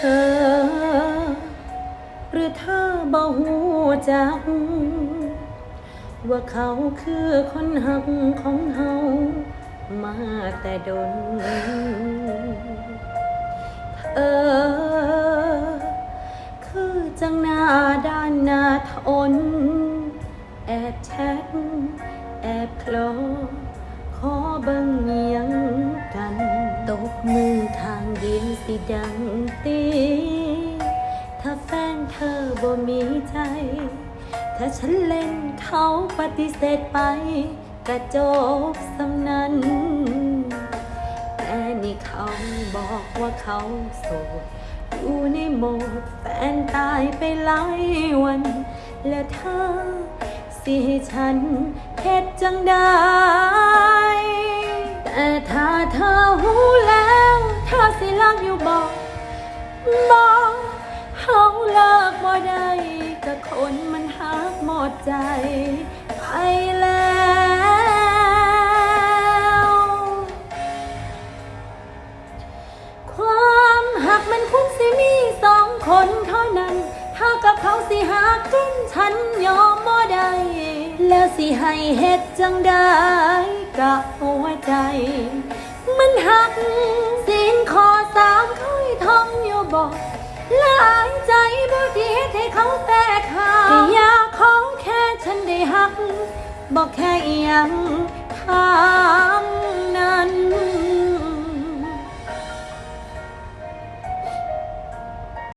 ธอ หรือเธอบ่หูจัก ว่าเขาคือคนหักของเฮามาแต่ดน เออ คือจังหน้าด้านหน้าทน แอบแชทแอบโคลอขอเบิ่งเงียงกัน ตกมือทา ดังตี ถ้าแฟนเธอบ่มีใจ ถ้าฉันเล่นเขาปฏิเสธไป กระจบสำนันแต่นี่เขาบอกว่าเขาโสดอยู่ในโหมดแฟนตายไปหลายวัน และเธอสิให้ฉันเฮ็ดจังได้ สิลิกอยู่บอกบอกเฮาเลิกบ่ได้กับคนมันหักหมดใจไปแล้วความหักมันคุ้นสิมีสองคนเท่านั้น ถ้ากับเขาสิหักจนฉันยอมบ่ได้แล้วสิให้เฮ็ดจังได้กับหัวใจ มันหัก บอกหลายใจบ่ที่เฮ็ดให้เขาแตกหักแต่อยากของแค่ฉันได้หักบอกแค่อยังทางนั้น